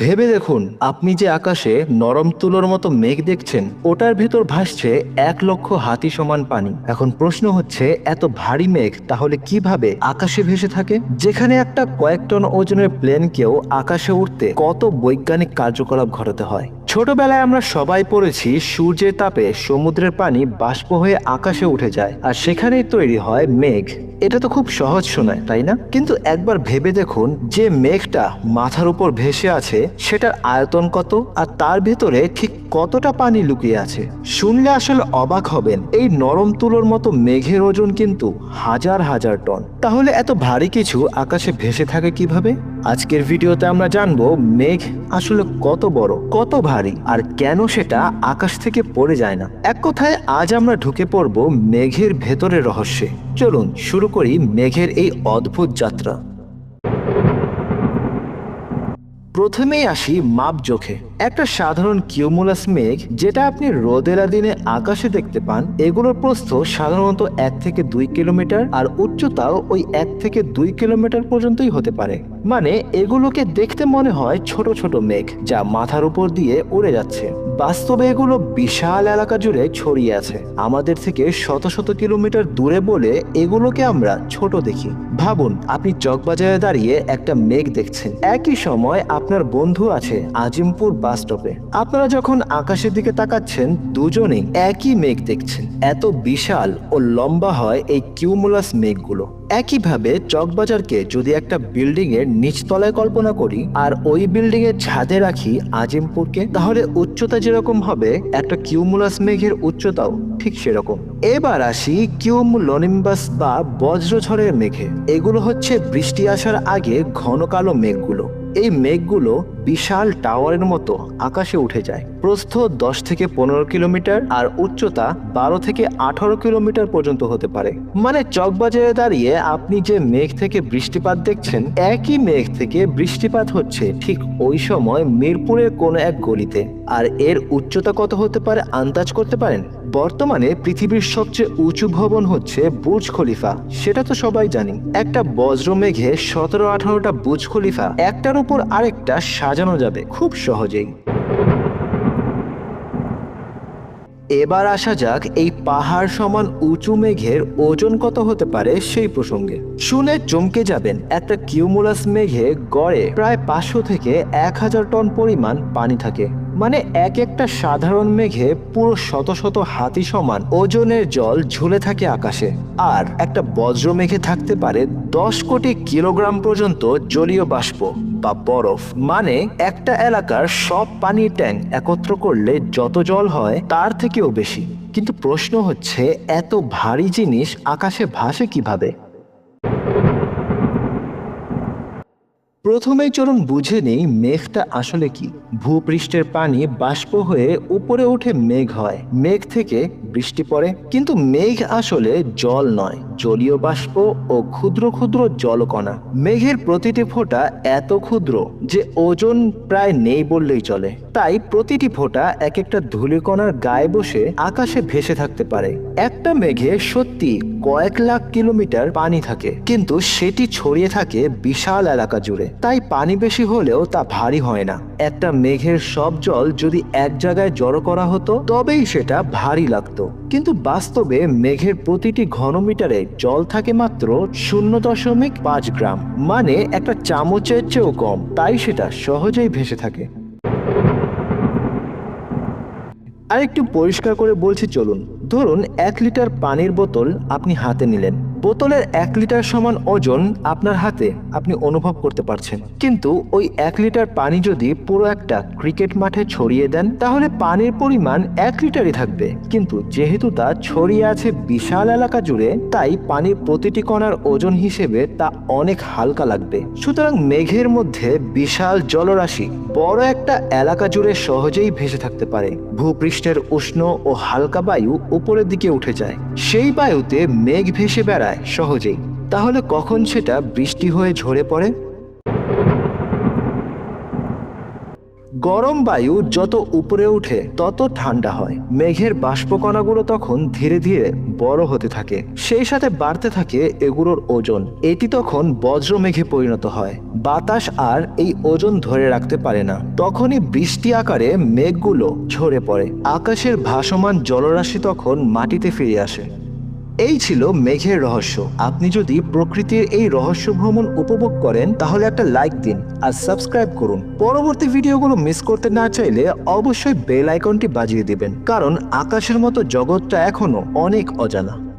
ভেবে দেখুন, আপনি যে আকাশে নরম তুলোর মতো মেঘ দেখছেন, ওটার ভেতর ভাসছে এক লক্ষ হাতি সমান পানি। এখন প্রশ্ন হচ্ছে, এত ভারী মেঘ তাহলে কীভাবে আকাশে ভেসে থাকে? যেখানে একটা কয়েক টন ওজনের প্লেনকেও আকাশে উঠতে কত বৈজ্ঞানিক কার্যকলাপ ঘটাতে হয়? ছোটবেলায় আমরা সবাই পড়েছি, সূর্যের তাপে সমুদ্রের পানি বাষ্প হয়ে আকাশে উঠে যায়, আর সেখানেই তৈরি হয় মেঘ। এটা তো খুব সহজ শোনায়, তাই না? কিন্তু একবার ভেবে দেখুন, যে মেঘটা মাথার উপর ভেসে আছে সেটার আয়তন কত আর তার ভেতরে ঠিক কতটা পানি লুকিয়ে আছে? শুনলে আসলে অবাক হবেন, এই নরম তুলোর মতো মেঘের ওজন কিন্তু হাজার হাজার টন। তাহলে এত ভারী কিছু আকাশে ভেসে থাকে কীভাবে? আজকের ভিডিওতে আমরা জানব মেঘ আসলে কত বড়, কত ভারী আর কেন সেটা আকাশ থেকে পড়ে যায় না। এক কথায়, আজ আমরা ঢুকে পড়ব মেঘের ভেতরের রহস্যে। চলুন শুরু করি মেঘের এই অদ্ভুত যাত্রা। প্রথমেই আসি মাপ জোখে একটা সাধারণ কিউমুলাস মেঘ, যেটা আপনি রোদেলা দিনে আকাশে দেখতে পান, এগুলোর প্রস্থ সাধারণত এক থেকে দুই কিলোমিটার, আর উচ্চতাও ওই এক থেকে দুই কিলোমিটার পর্যন্তই হতে পারে। মানে এগুলোকে দেখতে মনে হয় ছোট ছোট মেঘ যা মাথার উপর দিয়ে উড়ে যাচ্ছে। বাস্তবে এগুলো বিশাল এলাকা জুড়ে ছড়িয়ে আছে। আমাদের থেকে শত শত কিলোমিটার দূরে বলে এগুলোকে আমরা ছোট দেখি। ভাবুন, আপনি চকবাজারে দাঁড়িয়ে একটা মেঘ দেখছেন। একই সময় আপনার বন্ধু আছে আজিমপুর বাস স্টপে। আপনারা যখন আকাশের দিকে তাকাচ্ছেন, দুজনেই একই মেঘ দেখছেন। এত বিশাল ও লম্বা হয় এই কিউমুলাস মেঘগুলো। একইভাবে চকবাজারকে যদি একটা বিল্ডিং এর নিচতলায় কল্পনা করি আর ওই বিল্ডিং এর ছাদে রাখি আজিমপুরকে, তাহলে উচ্চতা যেরকম হবে, একটা কিউমুলাস মেঘের উচ্চতাও ঠিক সেরকম। এবার আসি কিউমুলনিম্বাস বা বজ্রঝড়ের মেঘে। এগুলো হচ্ছে বৃষ্টি আসার আগে ঘন কালো মেঘগুলো। এই মেঘগুলো বিশাল টাওয়ারের মতো আকাশে উঠে যায়। প্রস্থ দশ থেকে পনেরো কিলোমিটার আর উচ্চতা বারো থেকে আঠারো কিলোমিটার পর্যন্ত হতে পারে। মানে চকবাজারে দাঁড়িয়ে আপনি যে মেঘ থেকে বৃষ্টিপাত দেখছেন, একই মেঘ থেকে বৃষ্টিপাত হচ্ছে ঠিক ওই সময় মিরপুরের কোনো এক গলিতে। আর এর উচ্চতা কত হতে পারে, আন্দাজ করতে পারেন? বর্তমানে পৃথিবীর সবচেয়ে উঁচু ভবন হচ্ছে বুর্জ খলিফা। সেটা তো সবাই জানি। একটা বজ্র মেঘে সতেরো আঠারোটা বুর্জ খলিফা, একটার উপর আরেকটা সাজানো যাবে খুব সহজেই। এবার আসা যাক এই পাহাড় সমান উঁচু মেঘের ওজন কত হতে পারে সেই প্রসঙ্গে। শুনে চমকে যাবেন, একটা কিউমুলাস মেঘে গড়ে প্রায় পাঁচশো থেকে এক হাজার টন পরিমাণ পানি থাকে। মানে এক একটা সাধারণ মেঘে পুরো শত শত হাতি সমান ওজনের জল ঝুলে থাকে আকাশে। আর একটা বজ্র মেঘে থাকতে পারে দশ কোটি কিলোগ্রাম পর্যন্ত জলীয় বাষ্প বা বরফ। মানে একটা এলাকার সব পানির ট্যাঙ্ক একত্র করলে যত জল হয় তার থেকেও বেশি। কিন্তু প্রশ্ন হচ্ছে, এত ভারী জিনিস আকাশে ভাসে কীভাবে? প্রথমেই চরণ বুঝে নেই মেঘটা আসলে কি। ভূপৃষ্ঠের পানি বাষ্প হয়ে উপরে উঠে মেঘ হয়। মেঘ থেকে বৃষ্টি পড়ে, কিন্তু মেঘ আসলে জল নয়। জলীয় বাষ্প ও ক্ষুদ্র ক্ষুদ্র জলকণা। মেঘের প্রতিটি ফোঁটা এত ক্ষুদ্র যে ওজন প্রায় নেই বললেই চলে। তাই প্রতিটি ফোঁটা এক একটা ধুলিকণার গায়ে বসে আকাশে ভেসে থাকতে পারে। একটা মেঘে সত্যি কয়েক লাখ কিলোমিটার পানি থাকে, কিন্তু সেটি ছড়িয়ে থাকে বিশাল এলাকা জুড়ে। তাই পানি বেশি হলেও তা ভারী হয় না। একটা মেঘের সব জল যদি এক জায়গায় জড়ো করা হতো, তবেই সেটা ভারী লাগতো। কিন্তু বাস্তবে মেঘের প্রতিটি ঘনমিটারে জল থাকে মাত্র শূন্য দশমিক পাঁচ গ্রাম। মানে একটা চামচের চেয়েও কম। তাই সেটা সহজেই ভেসে থাকে। আর একটু পরিষ্কার করে বলছি, চলুন। ধরুন এক লিটার পানির বোতল আপনি হাতে নিলেন। বোতলের এক লিটার সমান ওজন আপনার হাতে আপনি অনুভব করতে পারছেন। কিন্তু ওই এক লিটার পানি যদি পুরো একটা ক্রিকেট মাঠে ছড়িয়ে দেন, তাহলে পানির পরিমাণ এক লিটারই থাকবে। কিন্তু যেহেতু তা ছড়িয়ে আছে বিশাল এলাকা জুড়ে, তাই পানির প্রতিটি কণার ওজন হিসেবে তা অনেক হালকা লাগবে। সুতরাং মেঘের মধ্যে বিশাল জলরাশি বড় একটা এলাকা জুড়ে সহজেই ভেসে থাকতে পারে। ভূপৃষ্ঠের উষ্ণ ও হালকা বায়ু উপরের দিকে উঠে যায়। সেই বায়ুতে মেঘ ভেসে বেড়ায়। সহজেই। তাহলে কখন সেটা বৃষ্টি হয়ে ঝরে পড়ে? গরম বায়ু যত উপরে উঠে তত ঠান্ডা হয়। মেঘের বাষ্পকণাগুলো তখন ধীরে ধীরে বড় হতে থাকে। সেই সাথে বাড়তে থাকে এগুলোর ওজন। এটি তখন বজ্র মেঘে পরিণত হয়। বাতাস আর এই ওজন ধরে রাখতে পারে না। তখনই বৃষ্টি আকারে মেঘগুলো ঝরে পড়ে। আকাশের ভাসমান জলরাশি তখন মাটিতে ফিরে আসে। এই ছিল মেঘের রহস্য। আপনি যদি প্রকৃতির এই রহস্য ভ্রমণ উপভোগ করেন, তাহলে একটা লাইক দিন আর সাবস্ক্রাইব করুন। পরবর্তী ভিডিওগুলো মিস করতে না চাইলে অবশ্যই বেল আইকনটি বাজিয়ে দিবেন, কারণ আকাশের মতো জগৎটা এখনও অনেক অজানা।